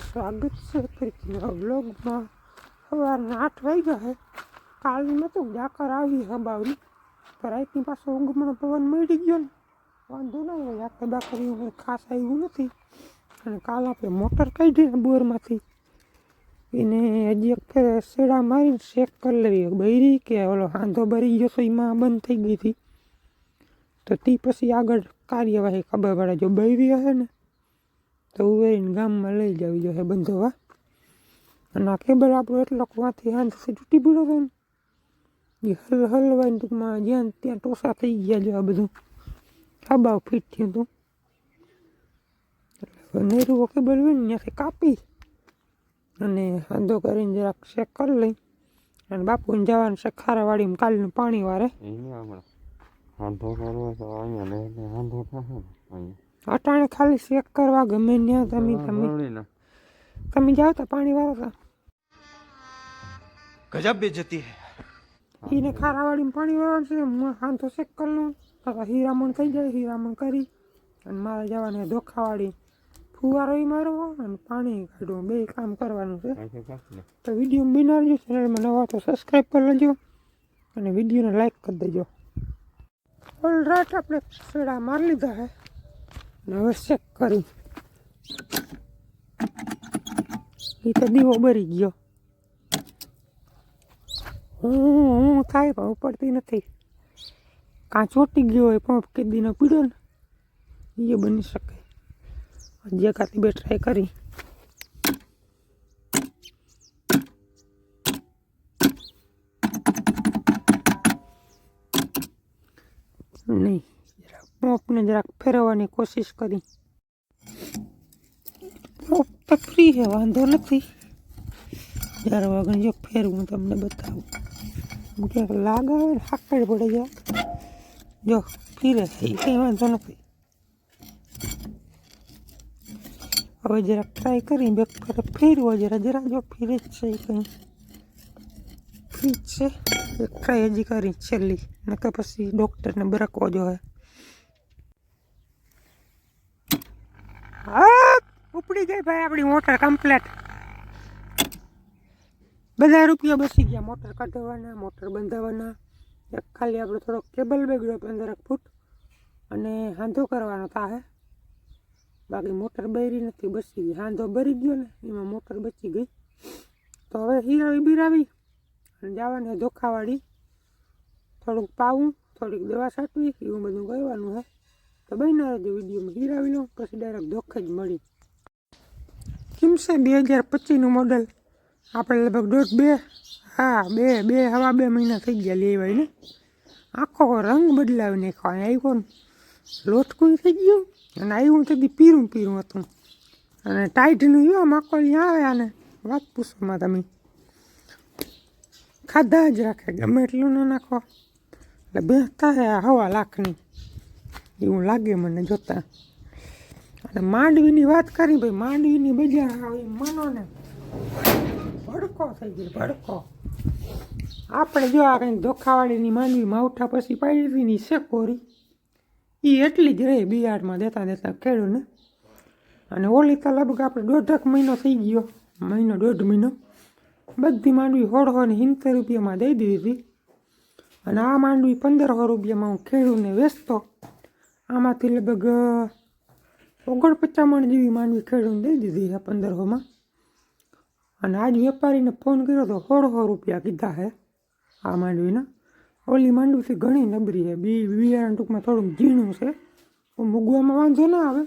સ્વાગત છે ફરીથી વ્લોગમાં સવારના આઠ વાગ્યા છે કાલની નહોતું ડાકર આવી હબાવની પણ રાતની પાછો ઊંઘમાં પવન મળી ગયો ને. વાંધો ના આવે ડાકર બાકર એવું ખાસ આવ્યું નથી. અને કાલ આપણે મોટર કાઢીને બોરમાંથી. એને હજી એક સેડા શેડા મારીને શેક કરી લેવી બૈરી કે ઓલો હાંધો ભરી ગયો તો એમાં બંધ થઈ ગઈ હતી. તો તે પછી આગળ કાર્યવાહી ખબર પડે. જો બૈરી હશે ને તો ઉવેરીને ગામમાં લઈ જવી જોઈએ બંધોવા અને આ કેબલ આપણો એટલો વાંથી હાંધથી તૂટી પડ્યો હતો ને. એ હલ હલવાઈને ટૂંકમાં જ્યાં ત્યાં ટોસા થઈ ગયા જો આ બધું. ખાબાવ ફીટ થયું હતું નેરુઓ કેબલ હોય ને ત્યાંથી કાપી અને હાંધો કરીને જરાક ચેક કરી લઈ. અને બાપુને જવાનું છે ખારાવાડીમાં, કાલનું પાણી વારે. હમણાં. કરવો તો અહીંયા અહીંયા. અટાણે ખાલી ચેક કરવા ગમે ત્યાં તમે તમે તમે જાઓ તો પાણી વાળો તો ગજબ બેજતી હે. એને ખારાવાડીમાં પાણી વાળવાનું છે હું હાંધો ચેક કરી લઉં. હીરામણ થઈ જાય હીરામણ કરી અને મારા જવાને ધોખાવાડી ફુવારો એ મારવો અને પાણી કાઢવો બે કામ કરવાનું છે. તો વીડિયો બનાવજો ચેનલમાં નવા તો સબસ્ક્રાઈબ કરી લેજો અને વિડીયોને લાઈક કરી દેજો. ઓલ રાઈટ આપણે છેડા મારી લીધા હે. હવે કરી. એ તો દીવો બરી ગયો. હું હું થાય પણ ઉપડતી નથી. કાં ચોટી ગયો હોય પણ કેદીનો પીડ્યો ને એ બની શકે. હજી એકાદી બે ટ્રાય કરી નહીં જરાક પોપને જરાક ફેરવવાની કોશિશ કરી. ફ્રી છે વાંધો નથી. જ્યારે વગર જો ફેરવું તમને બતાવું. ક્યાંક લાગાવે હાકડ પડે જાય જો ફીરે એ કંઈ વાંધો નથી. હવે જરાક ટ્રાય કરી બે ફરે ફેરવો જરા જરા જો ફીરે જ છે એ કંઈ. ફ્રી છે? એક ટ્રાય હજી કરી, છેલ્લી. નકર પછી ડૉક્ટરને બરકવો જોઈએ ઉપડી ગઈ ભાઈ આપણી મોટર કમ્પ્લેટ બધા રૂપિયા બસી ગયા. મોટર કાઢવાના મોટર બંધાવવાના એક ખાલી આપણે થોડોક કેબલ બગડ્યો પંદર ફૂટ. અને હાંધો કરવાનો થાહે બાકી મોટર બરી નથી બસી ગઈ. હાંધો બરી ગયો ને, એમાં મોટર બચી ગઈ. તો હવે હીરાવી બીરાવી અને જવાની ધોખાવાળી થોડુંક પાવું, થોડીક દવા છાંટવી, એવું બધું કરવાનું હે. તો બન્યા રહેજો વિડીયોમાં હીરાવી લઉં પછી ડાયરેક્ટ ધોખે જ મળી. કેમ છે બે હજાર પચીસનું મોડલ આપણે લગભગ દોઢ બે, હા, બે બે, હવા બે મહિના થઈ ગયા લેવાય ને. આખો રંગ બદલાવી નાખ્યો, અહીં આવ્યો લોટકું થઈ ગયું અને આવ્યું તો પીરું પીરું હતું. અને ટાઈટનું યો માકોલી આવે આને વાત પૂછોમાં તમે. ખાધા જ રાખે, ગમે એટલું ન નાખો. એટલે બેસતા હવા લાખની. એવું લાગે મને જોતા. અને માંડવીની વાત કરી ભાઈ, માંડવીની બજાર આવી માનો ને. ભડકો થઈ ગયો, ભડકો. આપણે જો આ કંઈક ધોખાવાળીની માંડવી માવઠા પછી પાડી શેકોરી. એ એટલી જ રહી બિયારમાં દેતા દેતા ખેડૂને. અને ઓલી તો લગભગ આપણે દોઢક મહિનો થઈ ગયો, મહિનો, દોઢ મહિનો. બધી માંડવી હોળહો ને સિત્તેર રૂપિયામાં દઈ દીધી હતી. અને આ માંડવી પંદરસો રૂપિયામાં હું ખેડૂને વેચતો. આમાંથી લગભગ ઓગણ પચામણ જેવી માંડવી ખેડૂને દઈ દીધી છે પંદરસોમાં અને આજ વેપારીને ફોન કર્યો તો સોળસો રૂપિયા કીધા છે આ માંડવીના. ઓલી માંડવીથી ઘણી નબરી છે બી બિયારણ ટૂંકમાં થોડુંક ઝીણું છે. મૂગવામાં વાંધો ના આવે.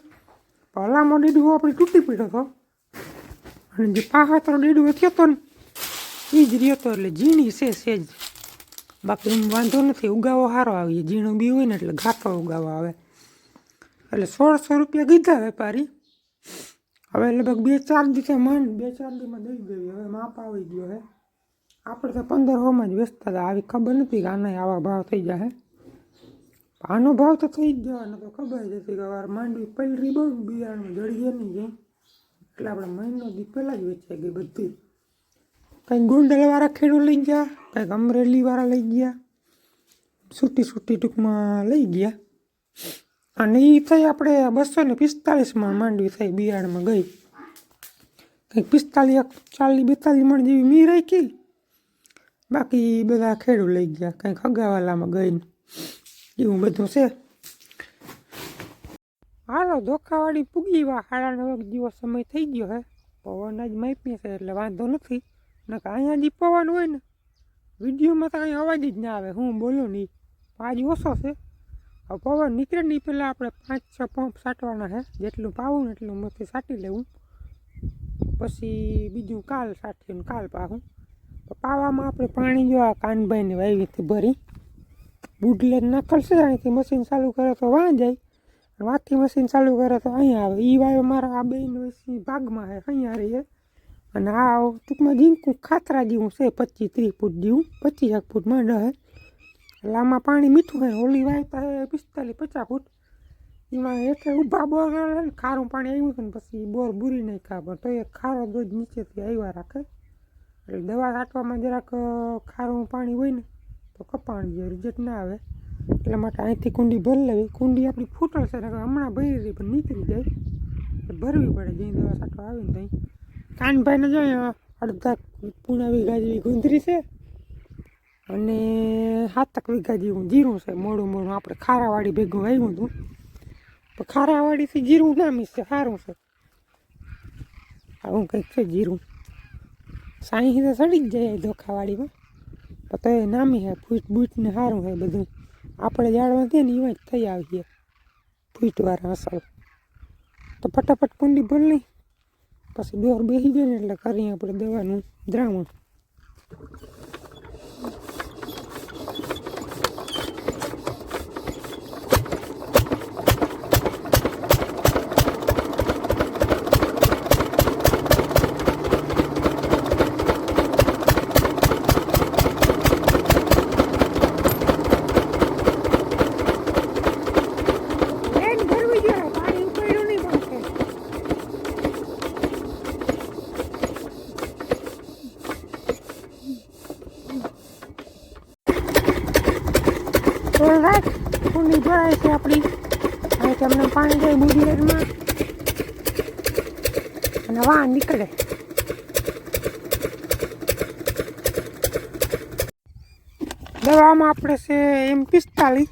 પહેલાંમાં ડેડું આપણે તૂટી પડ્યો હતો અને જે પાહાતરો ડેડું થયો હતો ને એ જ રહ્યો હતો એટલે ઝીણી છે સેજ. બાકી વાંધો નથી, ઉગાવો સારો આવીએ ઝીણું બી હોય ને એટલે ઘાતો ઉગાવો આવે. એટલે સોળસો રૂપિયા કીધા વેપારી. હવે લગભગ બે ચાર દિવસે મન બે ચાર દિવસમાં દઈ ગઈ હવે માપ આવી ગયો હે. આપણે તો પંદરસોમાં જ વેચતા હતા. આવી ખબર નથી કે આના આવા ભાવ થઈ જાય આનો ભાવ તો થઈ જ જવાનો તો ખબર જ હતી કે વાર માંડવી પલરી બહુ બિયારણમાં જડીએ નહીં જાય એટલે આપણે મહિનો દી પહેલાં જ વેચાઈ ગઈ બધી. કંઈક ગુંડલવાળા ખેડૂત લઈ ગયા, કંઈક અમરેલીવાળા લઈ ગયા. છૂટી છૂટી ટૂંકમાં લઈ ગયા. અને એ થઈ આપણે બસો ને પિસ્તાલીસમાં માંડવી થઈ બિયારણમાં ગઈ. કંઈક પિસ્તાલીસ ચાલીસ, બેતાલીસ મણ જેવી મી રાખી. બાકી બધા ખેડૂ લઈ ગયા, કંઈક હગાવાલામાં ગઈને. એવું બધું છે. હાલો ધોખાવાળી પૂગી વા સાડા નવ દિવસ સમય થઈ ગયો હે. પવન જ માપી છે, એટલે વાંધો નથી. નકર અહીંયા જે પવન હોય ને. વિડીયોમાં તો કંઈ અવાજ જ ના આવે, હું બોલું નહીં આજ ઓછો છે. હવે પવન નીકળે નહીં પહેલાં આપણે પાંચ, છ પંપ સાટવાના છે જેટલું પાવું ને એટલું મથી સાટી લેવું. પછી બીજું કાલ સાટીને કાલ પાવું પાવામાં આપણે પાણી જો આ કાનભાઈને વાવીથી ભરી. બુડલે નાખલશે અહીંથી મશીન ચાલુ કરે તો વાં જાય. વાથી મશીન ચાલુ કરે તો અહીંયા આવે. એ વાયો મારા આ બેન ભાગમાં છે અહીંયા રહીએ અને આ ટૂંકમાં જીંકું ખાતરા જેવું છે, પચીસ ત્રીસ ફૂટ જેવું. પચીસ એક ફૂટ માંડ હે. આમાં પાણી મીઠું હોય, ઓલી વાયતા પિસ્તાલીસ પચાસ ફૂટ. એમાં એટલે ઊભા બોર ખારું પાણી આવ્યું હતું ને, પછી બોર બુરી ખા પણ તો એ ખારો દૂધ નીચેથી આવ્યા રાખે. એટલે દવા છાંટવામાં જરાક ખારું પાણી હોય ને, તો કપાણ જે રિઝલ્ટ ના આવે. એટલા માટે અહીંથી કુંડી ભરી લેવી. કુંડી આપણી ફૂટલ છે હમણાં ભરી રહી પણ નીકળી જાય. એટલે ભરવી પડે જઈ દવા છાંટવા આવીને ત્યાં. કાનભાઈને જો અહીંયા અડધા પૂણાવી ગાજવી જેવી ગુંદરી છે અને સાતક વીઘા જેવું જીરું છે, મોડું મોડું. આપણે ખારાવાળી ભેગું આવ્યું હતું. પણ ખારાવાળીથી જીરું નામી છે સારું છે. આવું કંઈક છે જીરું. સાંઈ તો સડી જ જાય ધોખાવાળીમાં. પણ તો એ નામી હે ફૂટ બૂટને સારું છે બધું. આપણે જાળવા દે ને એવા જ થઈ આવીએ. ફૂટવાળા અસલ. તો ફટાફટ કુંડી ભરી લઈ. પછી દોર બેસી જાય ને એટલે કરીએ આપણે દવાનું દ્રાવણ લેટ ભરવી જોઈએ પાણી ઉકળ્યું નહીં બનશે તો રાખ કુંડી ભરાય છે આપણી હવે તમને પાણી જાય બુડિયરમાં અને વાહ નીકળે. દવામાં આપણે છે એમ પિસ્તાલીસ.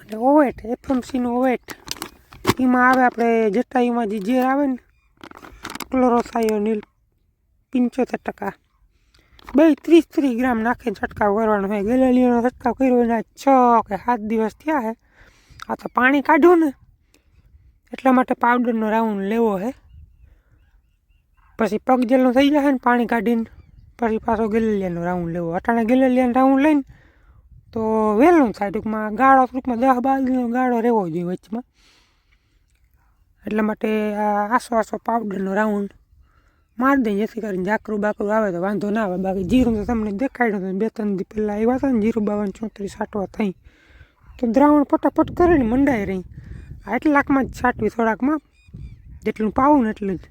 અને ઓવેટ એફએમસીનું ઓવેટ. એમાં આવે આપણે જટાયુમાં જે ઝેર આવે ને, ક્લોરોસાયોનિલ પંચોતેર ટકા. બે ત્રીસ ત્રીસ ગ્રામ નાખીને છંટકાવ કરવાનો હોય. ગેલેલીઓનો છંટકાવ કર્યો એના છ કે સાત દિવસ થયા છે આ તો પાણી કાઢ્યું ને. એટલા માટે પાવડરનો રાઉન્ડ લેવો હે. પછી પગ જેલનું થઈ જશે ને પાણી કાઢીને, પછી પાછો ગેલેલિયાનો રાઉન્ડ લેવો. અટાણે ગેલેલિયાનો રાઉન્ડ લઈને તો વહેલું થાય ટૂંકમાં. ગાળો ટૂંકમાં દસ બાર ગાળો રહેવો જોઈએ વચમાં એટલા માટે આ આસો આસો પાવડરનો રાઉન્ડ મારી દઈએ, જેથી કરીને ઝાકરું બાકરું આવે તો વાંધો ના આવે. બાકી જીરું તો તમને દેખાડ્યું બે ત્રણ દી પહેલાં આવ્યા હતા ને, જીરું બાવન ચોત્રીસ આટવા થઈ. તો દ્રાવણ ફટાફટ કરીને મંડાઈ રહી. આટલા લાખમાં જ છાંટવી થોડાકમાં. જેટલું પાવું ને એટલું જ.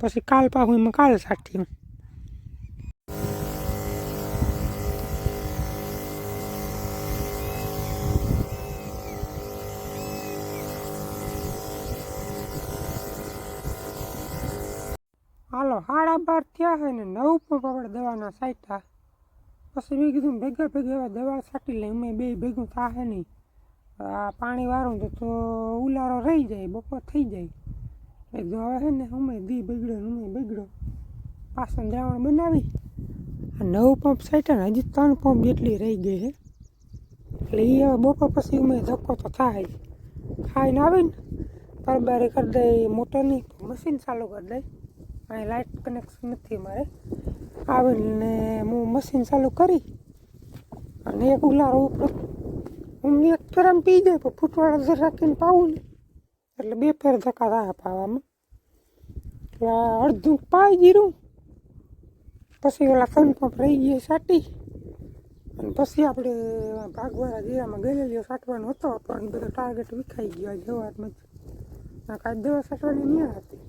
પછી કાલ પાવું એમાં કાલ હું હાલો સાડા બાર થયા છે ને નવ પણ આપણે દવાના સાઈટા પછી મેં કીધું ભેગા ભેગા એવા દવા છાંટી લે અમે બે ભેગું થાય નહીં. આ પાણી વાળું તો તો ઉલારો રહી જાય, બપોર થઈ જાય. એ જો હવે છે ને અમે દી બગડ્યો અમે બગડ્યો. પાછળ દ્રાવણ બનાવી. આ નવ પંપ સાઈટા ને હજી ત્રણ પંપ જેટલી રહી ગઈ છે એટલે એ હવે બપોર પછી અમે ધક્કો તો થાય ખાઈને આવીને પરબારી કરી દઈ મોટરની મશીન ચાલુ કરી દઈ અહીં લાઇટ કનેક્શન નથી મારે. આવીને હું મશીન ચાલુ કરી અને એક ઉલારો ઉપર હું એક ફેરામ પી જાય પણ ફૂટવાળા જર રાખીને પાવું ને એટલે બે ફેર ધક્કા થાય પાવામાં. એટલે અડધું પાઈ જીરું પછી ઓલા ફોન પંપ રહી ગયા સાટી. અને પછી આપણે ભાગવાળા જીરામાં ગયેલીઓ સાટવાનો હતો, પણ બધો ટાર્ગેટ વિખાઈ ગયો આજ સવારમાં જ. કાંઈ દવા સાટવાની નહીં હતી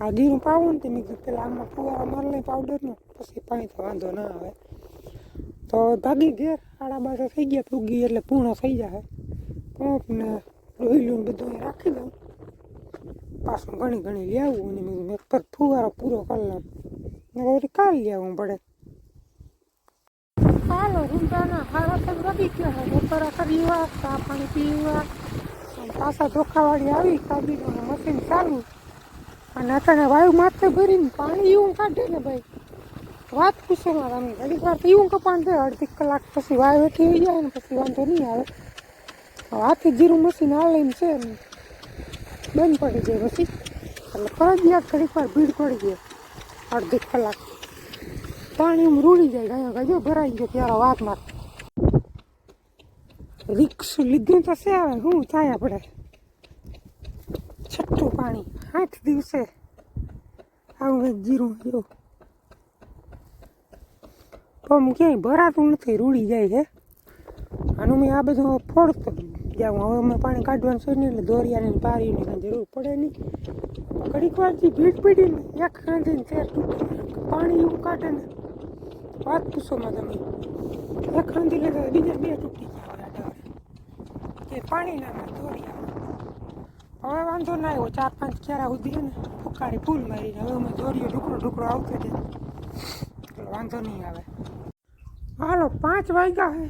આ જીરું પાવું ને તે મેં કીધું, પેલા આમાં ફુવારા મારી લઈ પાવડરનો પછી પાણી તો વાંધો ના આવે. તો ભાગી ઘેર આડા બાજુ થઈ ગયા પૂગી એટલે પૂર્ણ થઈ જાય. પંપને ને ડોયલું બધું રાખી દઉં. પાછું ઘણી ઘણી લઈ આવું અને મેં એક ફુવારો પૂરો કરી લઉં. ને પછી કાલ લઈ આવવું પડે. હાલો રૂંધાના હારા તો રડી ગયા છે બપોરા કરીવા ચા પાણી પીવા. પાછા ધોખાવાળી આવી કાબીનું મશીન ચાલુ. અને અત્યારે વાયુ માથે ભરીને પાણી એવું કાઢે ને ભાઈ. વાત પૂછો મારા તમે ઘડીક વાર એવું કપાણ દે અડધી કલાક પછી વાય વેઠી આવી જાય ને પછી વાંધો નહીં આવે. હવે જીરું મશીન હાલીને છે બંધ પડી જાય પછી. એટલે ફરજિયાત ઘડીક વાર ભીડ પડી જાય. અડધી કલાક. પાણી એમ રૂડી જાય ગયા ગયો. ભરાઈ ગયો ત્યારે વાત માર રિક્ષ લીધું તો છે આવે શું થાય આપણે? છઠ્ઠું પાણી. આઠ દિવસે આવું જીરું જો. પમ ક્યાંય ભરાતું નથી, રૂડી જાય છે. આનું મેં આ બધું ફોડતો જાઉં. હવે અમે પાણી કાઢવાનું છે નહીં એટલે દોરિયાને પારીને કાંઈ જરૂર પડે નહીં. ઘડીક વારથી ભીડ પડી ને એક ખાંધીને ચેર તૂટી પાણી એવું કાઢે ને. વાત પૂછોમાં તમે. એક ખાંધી લેતા બીજા બે તૂટી ગયા કે પાણી ના દોરિયા હવે વાંધો ના આવ્યો. ચાર પાંચ ક્યારા સુધી ને ફુકારી ફૂલ મારીને. હવે અમે દોરીએ ઢુકડો ઢુકડો આવતો જાય. વાંધો નહીં આવે. હાલો, પાંચ વાગ્યા હે.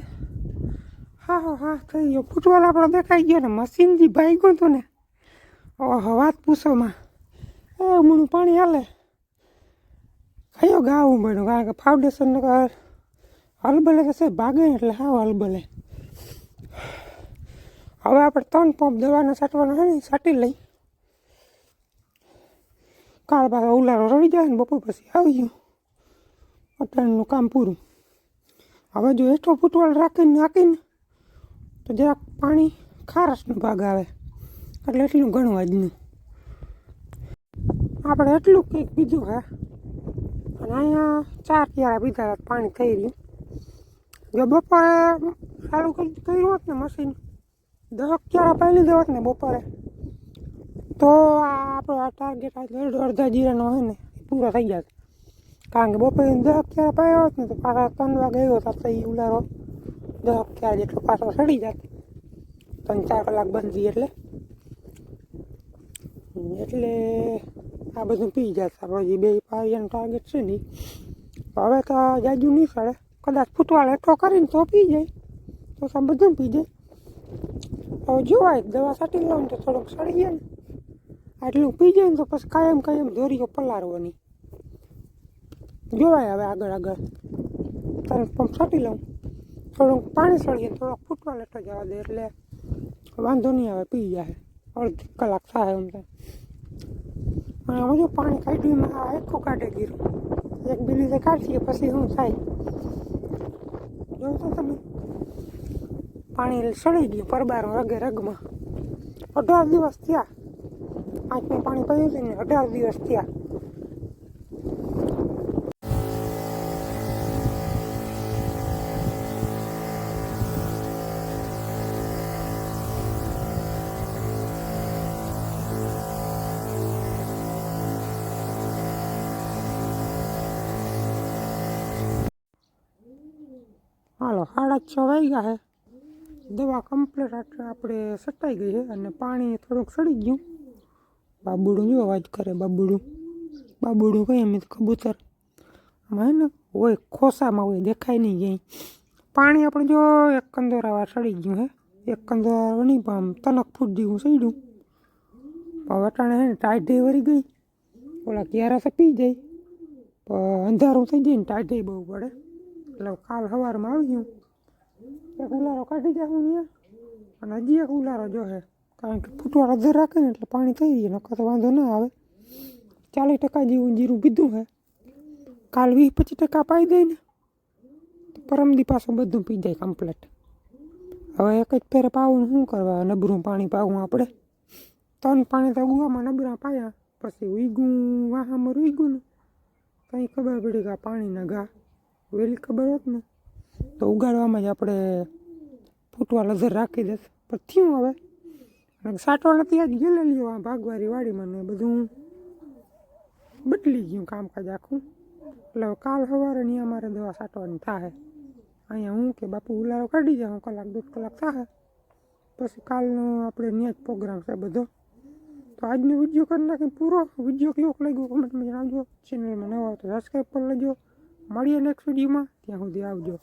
હા હા હા થઈ ગયો ફૂટબોલ આપણો દેખાઈ ગયો ને, મશીનથી ભાઈ ગયું તું ને. ઓહો, વાત પૂછોમાં એ હમણું પાણી હાલે. કયો ગાવું પડ્યું કારણ કે ફાઉન્ડેશન હલબલે તો છે, ભાગે એટલે હા હલબલે. હવે આપણે ત્રણ પંપ દવાના સાટવાનો છે ને સાટી લઈ કાળ પાછો ઉલારો રડી જાય ને, બપોર પછી આવી ગયું. અત્યારનું કામ પૂરું. હવે જો એટલો ફૂટવાળ રાખીને નાખીને તો જરાક પાણી ખારસનો ભાગ આવે. એટલે એટલું ઘણું આજનું આપણે એટલું કંઈક બીજું હે. અને અહીંયા ચાર ક્યારા પીધા પાણી થઈ રહ્યું. જો બપોરે ચાલુ કરી કર્યું હોત ને મશીન દસ ક્યારા પાઈ લીધો હોત ને બપોરે, તો આપણો આ ટાર્ગેટ આજે અડધા જીરાનો હોય ને પૂરો થઈ જશે. કારણ કે બપોરે દસ અગિયાર પાયો હોત ને તો પાછા ત્રણ વાગે આવ્યો તો એ ઉલારો દસ અગિયાર જેટલો પાછો સડી જાત ત્રણ ચાર કલાક બંધ એટલે એટલે આ બધું પી જશે આપણો જે બે પાયાનું ટાર્ગેટ છે નહીં હવે તો જાજુ નહીં સડે કદાચ ફૂટવાળ તો કરીને તો પી જાય તો તો બધું પી જાય હવે જોવાય દવા છાંટી લઉં ને તો થોડોક સડી જાય ને આટલું પી જાય ને તો પછી કાયમ કાયમ દોરીઓ પલાળવાની જોવાય હવે આગળ આગળ. તારે પંપ છાંટી લઉં. થોડુંક પાણી સળીએ થોડોક ફૂટવા લેતો જવા દે એટલે વાંધો નહીં આવે, પી જાય. અડધી કલાક થાય એમ થાય. અને આમાં જો પાણી કાઢ્યું આ આખું કાઢે ગીરું. એક બે લીધે કાઢીએ, પછી શું થાય? જોશો તમે? પાણી સડી ગયું પરબારો રગે રગમાં. અઢાર દિવસ થયા. પાંચમું પાણી પડ્યું હતું ને, અઢાર દિવસ થયા. છ વાગ્યા છે. દવા કમ્પ્લીટ આપણે સટાઈ ગઈ છે અને પાણી થોડુંક સડી ગયું. બાબુડું જો અવાજ કરે બાબુડું? બાબુડું કઈ એમ કબૂતર. આમાં હે ને હોય ખોસામાં હોય, દેખાય નહીં ક્યાંય. પાણી આપણે જો એક કંદોરા વાર સડી ગયું હે એક કંદોરા નહીં, પણ આમ તનક ફૂટ જેવું સડ્યું. પણ વટાણે હે ને ટાઢે વળી ગઈ. ઓલા ક્યારા પી જાય. અંધારું થઈ જાય ને ટાઢે બહુ પડે. એટલે કાલ સવારમાં આવી ગયું. એક ઉલારો કાઢી હું ત્યાં અને હજી એક ઉલારો જોહે કારણ કે ફૂટવાળો દર રાખે ને એટલે પાણી થઈ જાય, નકર તો વાંધો ના આવે. ચાલીસ ટકા જેવું જીરું પીધું હે. કાલ વીસ પચીસ ટકા પાઈ દઈ ને. તો પરમદી પાછું બધું પી જાય કમ્પ્લેટ હવે એક જ ફેર પાવું ને શું કરવા? નબરું પાણી પાવું આપણે ત્રણ પાણી તો ગુવામાં નબરા પાયા. પછી ઉઈગું, વાહામાં ઉઈગું ને. કંઈ ખબર પડી કે પાણીના ઘા. વહેલી ખબર હોત ને. તો ઉગાડવામાં જ આપણે ફૂટવા નજર રાખી દેત પણ થયું હવે? અને સાટવા નથી, આજ ગયેલી આ ભાગવારી વાડીમાં ને બધું. બદલી ગયું કામકાજ આખું. એટલે કાલ સવારે ની અમારે દવા સાટવાની થાય અહીંયા હું કે બાપુ ઉલારો કાઢી જાઉં કલાક, દોઢ કલાક થાય પછી કાલનો આપણે ત્યાં જ પ્રોગ્રામ છે બધો. તો આજનો વીડિયો કરી નાખી પૂરો. વીડિયો કેવો લાગ્યો કમેન્ટમાં જણાવજો. ચેનલમાં નવા તો સબસ્ક્રાઈબ કરી લેજો. મળીએ નેક્સ્ટ વિડીયોમાં ત્યાં સુધી આવજો.